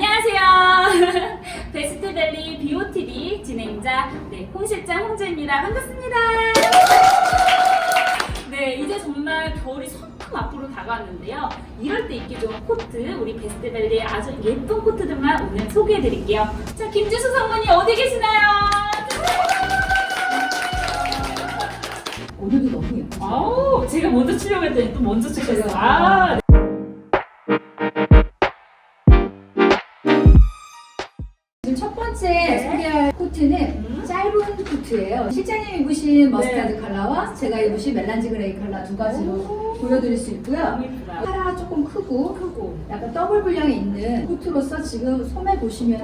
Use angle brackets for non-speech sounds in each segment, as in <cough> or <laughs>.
안녕하세요. <laughs> 베스트밸리 BOTV 진행자 네, 홍 실장 홍주입니다. 반갑습니다. 네, 이제 정말 겨울이 성큼 앞으로 다가왔는데요. 이럴 때 입기 좋은 코트, 우리 베스트밸리의 아주 예쁜 코트들만 오늘 소개해 드릴게요. 자, 김지수 성분이 어디 계시나요? 오늘도 너무 예쁘죠? 아우, 제가 먼저 치려고 했더니 또 먼저 치셨어요. 아, 네. 짧은 코트예요. 실장님 입으신 머스타드 네. 컬러와 제가 입으신 멜란지 그레이 컬러 두 가지로 오. 보여드릴 수 있고요. 카라가 조금 크고 크고. 약간 더블 분량이 있는 코트로서 지금 소매 소매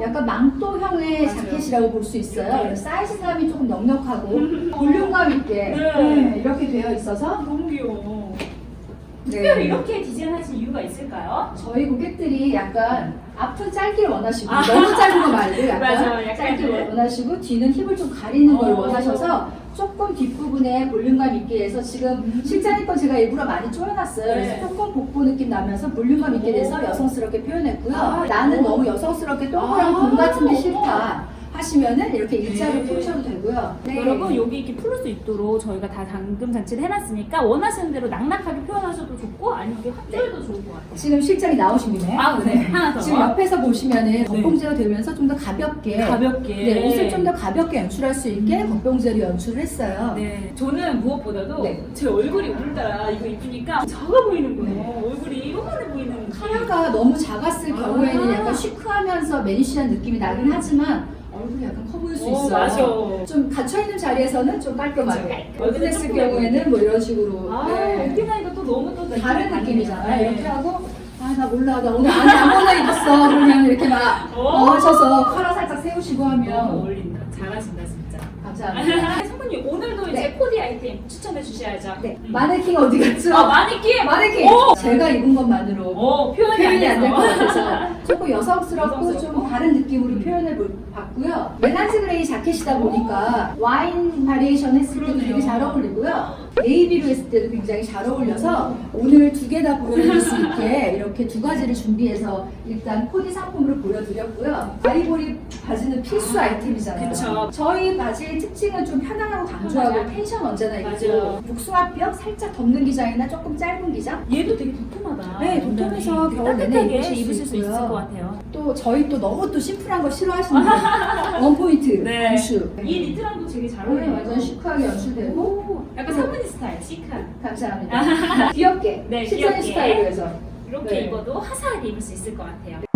약간 망토형의. 자켓이라고 볼 수 있어요. 네. 사이즈감이 조금 넉넉하고 <laughs> 볼륨감 있게 네. 네, 이렇게 되어 있어서 너무 귀여워. 네. 특별히 이렇게 디자인하신 이유가 있을까요? 저희 고객들이 약간 앞은 짧기를 원하시고 아. 너무 짧은 거 말고 약간, 맞아요. 약간 짧게 네. 원하시고 뒤는 힙을 좀 가리는 걸 어. 원하셔서 조금 뒷부분에 볼륨감 있게 해서 지금 실장님 건 제가 일부러 많이 조여놨어요. 음. 네. 그래서 조금 복부 느낌 나면서 볼륨감 있게 돼서 오. 여성스럽게 표현했고요. 아, 나는 오. 너무 여성스럽게 동그란 아. 공 같은 게 싫다 하시면은 이렇게 일자로 네. 풀으셔도 되고요. 네. 여러분 여기 이렇게 풀을 수 있도록 저희가 다 잠금 장치를 해놨으니까 원하시는 대로 낙낙하게 표현하셔도 좋고 아니면 이렇게 합조해도 좋을 것 같아요. 지금 실장이 나오신 김에 아, 네. 하나 더. 지금 옆에서 보시면은 겉봉제가 되면서 좀 더 가볍게 가볍게. 네, 옷을 좀 더 가볍게 연출할 수 있게 겉봉제로 연출을 했어요. 네, 저는 무엇보다도 네. 제 얼굴이 오늘따라 이거 입으니까 작아 보이는 거예요. 얼굴이 요만해 보이는. 카라가 너무 작았을 아. 경우에는 약간 시크하면서 매니시한 느낌이 나긴 하지만 수 오, 있어요. 맞아. 좀 갇혀있는 자리에서는 좀 깔끔하게. 그쵸. 얼굴 했을 경우에는 뭐 이런 식으로. 아, 네. 에피나이가 또 너무 또 다른. 느낌이잖아요. 네. 이렇게 하고, 아, 나 몰라. 나 오늘 안에 아무거나 입었어. 그러면 이렇게 막 오. 어, 하셔서 카라 살짝 세우시고 너무 하면. 어울린다. 잘하신다 진짜. 감사합니다. <laughs> 성분님 오늘도 이제 네. 코디 아이템 추천해 주셔야죠. 네. 음. 마네킹 어디 갔죠? 아 마네킹. 마네킹! 오! 제가 입은 것만으로. 어 표현이, 안 될 것. 같아서 조금 여성스럽고. <laughs> 좀 다른 느낌으로 표현해 볼- 봤고요. 멜란지 그레이 자켓이다 보니까 와인 바리에이션 했을 때도. 되게 잘 어울리고요. 네이비로 했을 때도 굉장히 잘 어울려서 오늘 두 개 다 보여드릴 수 있게 이렇게 두 가지를 준비해서 일단 코디 상품으로 보여드렸고요. 바리보리 바지는 필수 아이템이잖아요. 그쵸. 저희 바지의 특징은 좀 편안하고 강조하고 편하게. 텐션 언제나 있고. 복숭아뼈 살짝 덮는 기장이나 조금 짧은 기장 얘도 되게 도톰하다. 네, 도톰해서 굉장히 겨울 내내 따뜻하게 입으실 수 있을. 것 같아요. 또 저희 또 너무 또 심플한 거 싫어하시는 <laughs> 분 원포인트 네. 단추 이 니트랑도 되게 잘 네, 어울려요. 완전 시크하게 연출되고 오, 약간 또- 사무니 스타일, 시크한. 감사합니다 <laughs> 귀엽게 네, 귀엽게. 스타일로 해서 이렇게 네. 입어도 화사하게 입을 수 있을 것 같아요.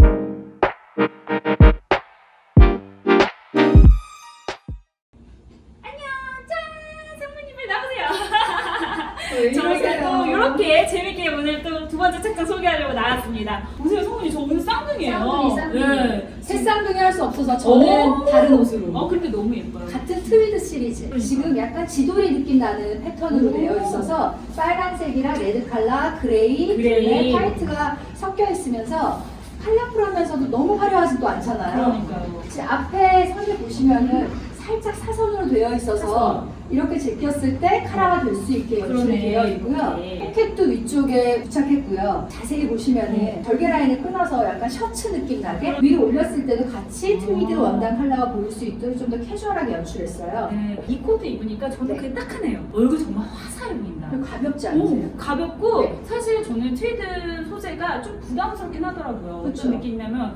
이렇게 재밌게 오늘 또 두 번째 책장 소개하려고 나왔습니다. 보세요, 성모님 저 오늘 쌍둥이에요. 쌍둥이 쌍둥이 네. 새쌍둥이 할 수 없어서 저는 오! 다른 옷으로 어, 근데 너무 예뻐요. 같은 트위드 시리즈 그러니까. 지금 약간 지도리 느낌 나는 패턴으로 오. 되어 있어서 빨간색이랑 레드 칼라 그레이, 그레이. 네, 화이트가 섞여 있으면서 컬러풀하면서도 너무 화려하지도 않잖아요 그러니까요. 지금 앞에 선을 보시면은 살짝 사선으로 되어 있어서 사선. 이렇게 제꼈을 때 카라가 될 수 있게 연출이 그러네. 되어 있고요. 네. 포켓도 위쪽에 부착했고요. 자세히 보시면은 절개 라인을 끊어서 약간 셔츠 느낌 나게 위로 올렸을 때도 같이 트위드 아. 원단 컬러가 보일 수 있도록 좀 더 캐주얼하게 연출했어요. 네, 이 코트 입으니까 저는 네. 그게 딱 하네요. 얼굴 정말 화사해 보인다. 그리고 가볍지 않으세요? 오, 가볍고 네. 사실 저는 트위드 소재가 좀 부담스럽긴 하더라고요. 그쵸. 어떤 느낌이냐면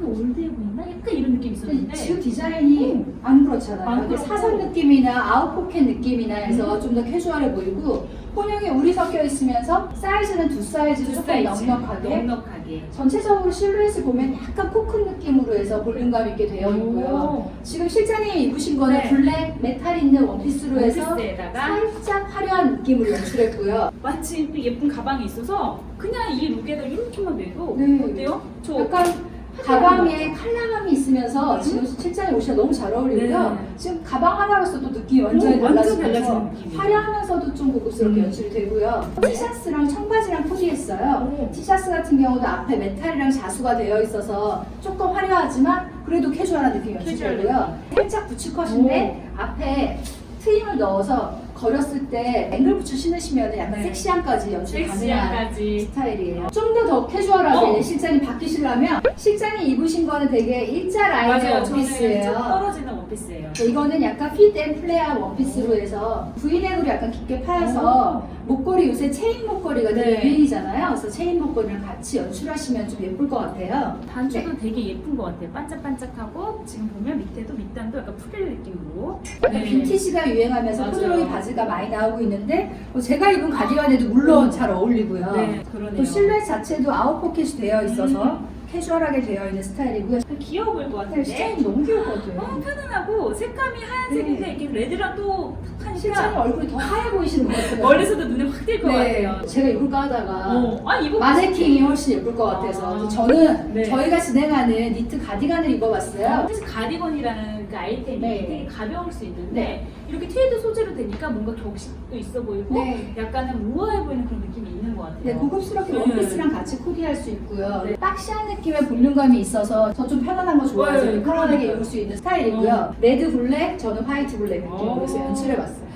약간 올드해 보인다? 약간 이런 느낌이 있었는데 지금 디자인이 안 그렇잖아요. 안 근데 그렇고. 사선 느낌이나 아웃포켓 느낌이나 해서 음. 좀더 캐주얼해 보이고 혼용이 울이 섞여 있으면서 사이즈는 두 사이즈 두 조금 사이즈 넉넉하게 넉넉하게 전체적으로 실루엣을 보면 약간 코큰 느낌으로 해서 볼륨감 있게 되어 있고요. 오, 지금 실장님 이 입으신 거는 네. 블랙 메탈 있는 원피스로 해서 원피스에다가 살짝 화려한 느낌으로 연출했고요. 마침 또 예쁜 가방이 있어서 그냥 이 룩에다 이렇게만 내도 네. 어때요? 저 약간 가방에 컬러감이 있으면서 음. 지금 실장님 옷이 너무 잘 어울리고요. 네. 지금 가방 하나로서도 느낌이 완전히 오, 완전 달라지면서 달라지는 느낌이에요. 화려하면서 좀 고급스럽게 음. 연출이 되고요. 티셔츠랑 청바지랑 코디했어요. 오. 티셔츠 같은 경우도 앞에 메탈이랑 자수가 되어 있어서 조금 화려하지만 그래도 캐주얼한 느낌이 연출되고요. 살짝 부츠컷인데 앞에 트임을 넣어서 걸었을 때 앵글 부츠 신으시면 약간 네. 섹시함까지 연출 가능한 섹시함까지. 스타일이에요. 좀 더 더 캐주얼하게 어. 실장님 바뀌시려면 실장님 입으신 거는 되게 일자 라인의 맞아요. 저는 쭉 원피스예요. 떨어지는 원피스예요. 네, 이거는 약간 핏앤 플레이한 원피스로 해서 V넥으로 약간 깊게 파여서 목걸이 요새 체인 목걸이가 되게 네. 유행이잖아요. 그래서 체인 목걸이랑 같이 연출하시면 좀 예쁠 것 같아요. 단추도 되게 예쁜 것 같아요. 반짝반짝하고 지금 보면 밑에도 밑단도 약간 프릴 느낌으로. 약간 네. 빈티지가 유행하면서 맞아요. 코드로이 바지가 많이 나오고 있는데 뭐 제가 입은 가디건에도 물론 잘 어울리고요. 네, 그러네요. 또 실루엣 자체도 아웃 포켓이 되어 있어서 음. 캐주얼하게 되어 있는 스타일이고요. 귀여워 보일 것 같은데. 스타일이 너무 귀여울 것 같아요. 너무 편안하고 색감이 하얀색인데 네. 이렇게 레드랑 또 실장님 탁하니까 얼굴이 더 하얘 보이시는 것 같아요. 멀리서도 눈에 확 띌 것 네, 같아요. 제가 입을까 하다가 어, 아 이거 마네킹이 훨씬 예쁠 것 같아서 아. 저는 네. 저희가 진행하는 니트 가디건을 입어봤어요. 사실 가디건이라는 그 아이템이 네. 되게 가벼울 수 있는데 네. 이렇게 트위드 소재로 되니까 뭔가 격식도 있어 보이고 네. 약간은 우아해 보이는 그런 느낌이 있는 것 같아요. 네, 고급스럽게 네. 원피스랑 같이 코디할 수 있고요. 네. 박시한 느낌의 볼륨감이 있어서 저 좀 편안한 거 좋아해서 네, 편안하게 그러니까요. 입을 수 있는 스타일이고요. 레드 블랙, 저는 화이트 블랙 느낌으로 오. 해서 연출해봤어요.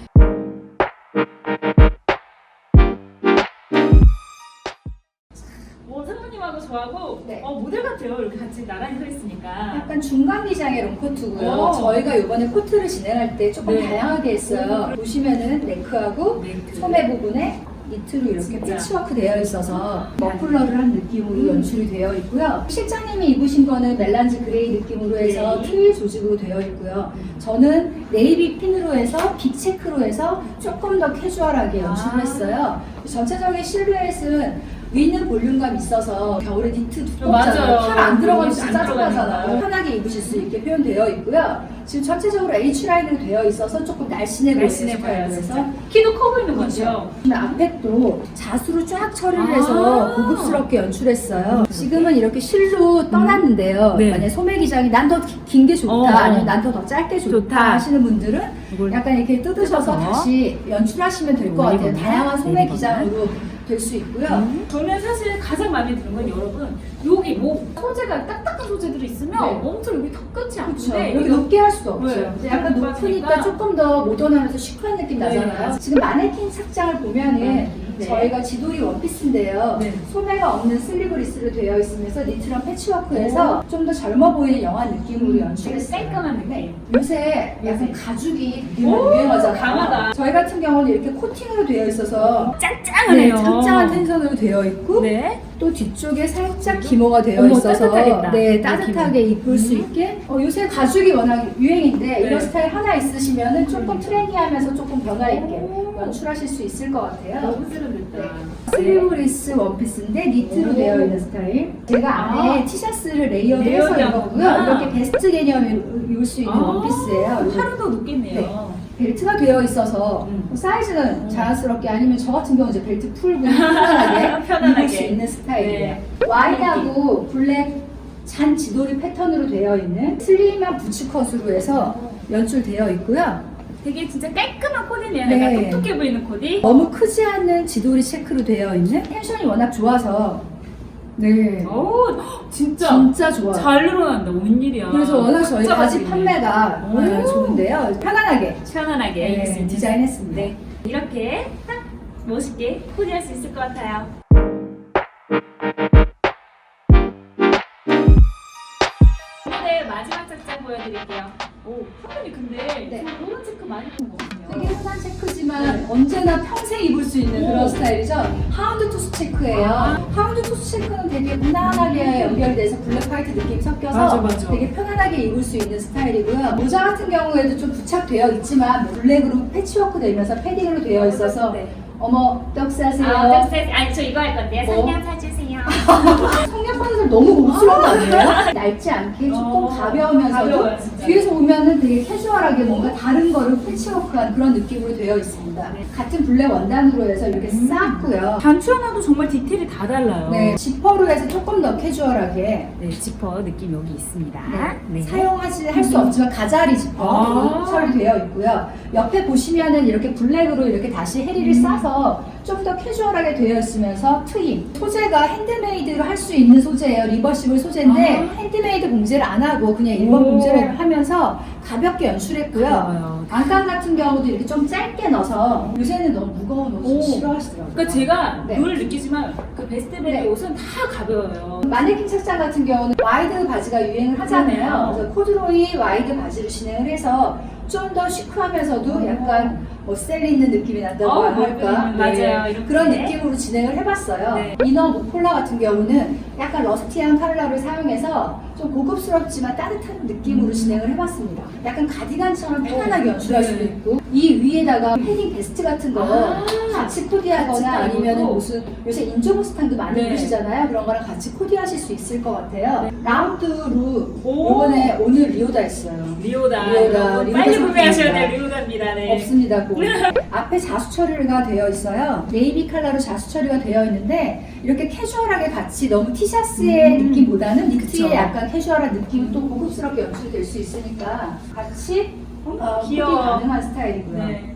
저하고 네. 어, 모델 같아요. 이렇게 같이 나란히 서 있으니까. 약간 중간 기장의 롱코트고요. 오. 저희가 이번에 코트를 진행할 때 조금 네. 다양하게 했어요. 음. 보시면은 네크하고 네트. 소매 부분에 니트로 이렇게 진짜. 패치워크 되어 있어서 머플러를 한 느낌으로 음. 연출이 되어 있고요. 실장님이 입으신 거는 멜란지 그레이 느낌으로 해서 네. 트윌 조직으로 되어 있고요. 음. 저는 네이비 핀으로 해서 빅 체크로 해서 조금 더 캐주얼하게 연출을 아. 했어요. 전체적인 실루엣은 위는 볼륨감 있어서 겨울에 니트. 두껍잖아요. 팔안 들어가면 진짜 짜증나잖아요. 들어가니까. 편하게 입으실 수 있게 표현되어 있고요. 지금 전체적으로 H 라인으로 되어 있어서 조금 날씬해 보이는 날씬해 보여요. 스타일로 진짜. 해서 키도 커 보이는 그렇죠. 거죠. 근데 앞에도 자수로 쫙 처리를 아. 해서 고급스럽게 연출했어요. 지금은 이렇게 실로 떠났는데요. 네. 만약 소매 기장이 난 더 긴 게 좋다, 어, 어. 아니면 난 더 더 짧게 좋다, 좋다. 하시는 분들은 이걸 약간 이렇게 뜯으셔서 뜯어서. 다시 연출하시면 될것 같아요. 다양한 소매. 기장으로 될 수 있고요. 음. 저는 사실 가장 마음에 드는 건 여러분 여기 뭐 소재가 딱딱한 소재들이 있으면 네. 엄청 여기 턱 끝이 그렇죠. 아픈데 여기 높게 할 수도 없죠. 네. 약간. 높으니까 조금 더 모던하면서 시크한 느낌 네, 나잖아요. 지금 마네킹 착장을 보면은 네. 저희가 지도리 원피스인데요. 네. 소매가 없는 슬리브리스로 되어 있으면서 니트랑 패치워크해서 좀 더 젊어 보이는 영한 느낌으로 되게 연출했어요. 깔끔한 느낌. 네. 요새 약간 네. 가죽이 되게 오, 유행하잖아요. 강하다. 저희 같은 경우는 이렇게 코팅으로 되어 있어서 네, 짱짱하네요. 짱짱한 텐션으로 되어 있고 네. 또 뒤쪽에 살짝 기모가 되어 어머, 있어서 따뜻하겠다. 네이 따뜻하게 입을 수 음. 있게 어, 요새 가죽이 워낙 유행인데 네. 이런 스타일 하나 있으시면은 조금 트렌디하면서 조금 변화 있게 오. 연출하실 수 있을 것 같아요. 너무 세련됐다. 네. 슬리브리스 원피스인데 니트로 오. 되어 있는 스타일. 제가 안에 아. 티셔츠를 레이어드해서 레이어드한 입었고요. 거구나. 이렇게 베스트 개념으로 입을 수 있는 아, 원피스예요. 하루도 높겠네요. 벨트가 되어 있어서 음. 사이즈는 음. 자연스럽게 아니면 저 같은 경우 이제 벨트 풀고 편안하게, 편안하게. <laughs> 입을 수 있는 스타일이에요. 네. 와이드하고 블랙 잔 지도리 패턴으로 되어 있는 슬림한 부츠컷으로 해서 연출되어 있고요. 되게 진짜 깔끔한 코디네요. 네. 약간 똑똑해 보이는 코디. 너무 크지 않는 지도리 체크로 되어 있는 텐션이 워낙 좋아서 네 오, 진짜. 진짜 좋아요. 잘 늘어난다. 웬일이야. 그래서 워낙 저희 바지. 판매가 오. 네, 좋은데요. 편안하게 편안하게 네, 디자인했습니다. 네. 이렇게 딱 멋있게 코디할 수 있을 것 같아요. 오늘의 마지막 착장 보여드릴게요. 오, 선생님 근데 네. 저 이런 체크 많이 입는 거 되게 같아요. 흔한 체크지만 언제나 평생 입을 수 있는 오. 그런 스타일이죠. 하운드 투스 체크예요. 아. 하운드 투스 체크는 되게 무난하게 연결돼서 블랙 화이트 느낌이 섞여서 맞아, 맞아. 되게 편안하게 입을 수 있는 스타일이고요. 모자 같은 경우에도 좀 부착되어 있지만 블랙으로 패치워크 되면서 패딩으로 되어 있어서 네. 어머 떡 사세요. 아, 네, 아니 저 이거 할 건데요. 뭐? 성냥 사주세요. <laughs> 파는 너무 고급스러운 거 아니에요? 낡지 않게 조금 어, 가벼우면서도 가벼워요, 진짜. 뒤에서 보면은 되게 캐주얼하게 뭔가 다른 거를 패치워크한 그런 느낌으로 되어 있습니다. 네. 같은 블랙 원단으로 해서 이렇게 음. 쌌고요. 단추 하나도 정말 디테일이 다 달라요. 네, 지퍼로 해서 조금 더 캐주얼하게 네, 지퍼 느낌 여기 있습니다. 네, 사용하지 할 수 없지만 가자리 지퍼 아. 처리되어 있고요. 옆에 보시면은 이렇게 블랙으로 이렇게 다시 해리를 음. 싸서 좀 더 캐주얼하게 되어 있으면서 트임. 소재가 핸드메이드로 할 수 있는 소재예요. 리버시블 소재인데 아. 핸드메이드 봉제를 안 하고 그냥 일본 오. 봉제를 하면서 가볍게 연출했고요. 가벼워요. 안감 같은 경우도 이렇게 좀 짧게 넣어서 요새는 너무 무거운 옷을 오. 싫어하시더라고요. 그러니까 제가 네. 늘 느끼지만 그 베스트벨리 네. 옷은 다 가벼워요. 마네킹 책장 같은 경우는 와이드 바지가 유행을 하잖아요. 그러네요. 그래서 코드로이 와이드 바지로 진행을 해서 좀 더 시크하면서도 약간 뭐셀 있는 느낌이 난다고 어, 할까? 음, 맞아요. 이렇게. 그런 느낌으로 진행을 해봤어요. 네. 이너 모폴라 같은 경우는 약간 러스티한 컬러를 사용해서 좀 고급스럽지만 따뜻한 느낌으로 진행을 해봤습니다. 약간 가디건처럼 편안하게 연출할 네. 수도 있고 이 위에다가 패딩 베스트 같은 거 아, 같이 코디하거나 같이 아니면. 무슨 요새 인조모스탕도 많이 네. 입으시잖아요. 그런 거랑 같이 코디하실 수 있을 것 같아요. 라운드 룩 오. 요번에 오늘 리오다 했어요. 리오다. 리오다, 여러분 리오다 빨리 구매하셔야. 돼요. 리오다입니다. 네. 없습니다. 그 앞에 자수 처리가 되어 있어요. 네이비 컬러로 자수 처리가 되어 있는데 이렇게 캐주얼하게 같이 너무 티셔츠의 음. 느낌보다는 니트의 그쵸. 약간 캐주얼한 느낌이 또 고급스럽게 연출될 수 있으니까 같이 어, 귀여워. 가능한 스타일이고요. 네.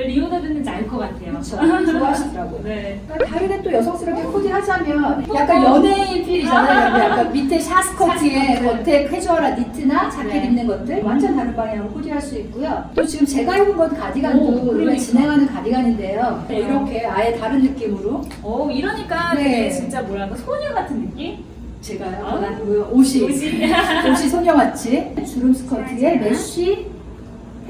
왜 리오다 듣는지 알 것 같아요. 그렇죠. 좋아하시더라고요. 네. 그러니까 다른에 또 여성스럽게 코디하자면 약간 연예인 필이잖아요. 약간 밑에 샤스커트에 샤스커트. 겉에 캐주얼한 니트나 자켓 네. 입는 것들 완전 다른 방향으로 코디할 수 있고요. 또 지금 제가 입은 건 가디건도 오, 그러니까. 진행하는 가디건인데요. 네. 이렇게 아예 다른 느낌으로 오 어, 이러니까 네. 되게 진짜 뭐랄까 소녀 같은 느낌? 제가요. 아. 난그 옷이 옷이. 옷이 소녀같이 주름 스커트에. 메쉬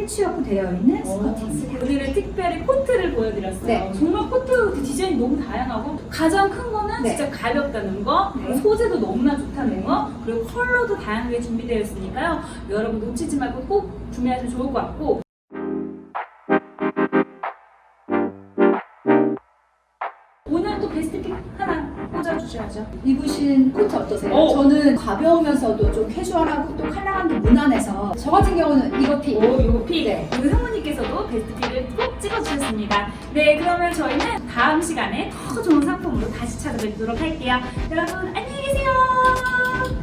패치워크 되어 있는 스커트입니다. 오늘은 특별히 코트를 보여드렸어요. 네. 정말 코트 그 디자인이 너무 다양하고 가장 큰 거는 네. 진짜 가볍다는 거, 네. 소재도 너무나 좋다는 거, 그리고 컬러도 다양하게 준비되어 있으니까요. 여러분 놓치지 말고 꼭 구매하시면 좋을 것 같고 오늘 또 베스트 픽 하나 꽂아주셔야죠. 입으신 코트 어떠세요? 오. 저는 가벼우면서도 좀 캐주얼하고 또 컬러한 게 무난해서 저 같은 경우는 이거 픽. 오, 요거 픽. 네. 우리 성우님께서도 베스트 픽을 꼭 찍어주셨습니다. 네, 그러면 저희는 다음 시간에 더 좋은 상품으로 다시 찾아뵙도록 할게요. 여러분, 안녕히 계세요.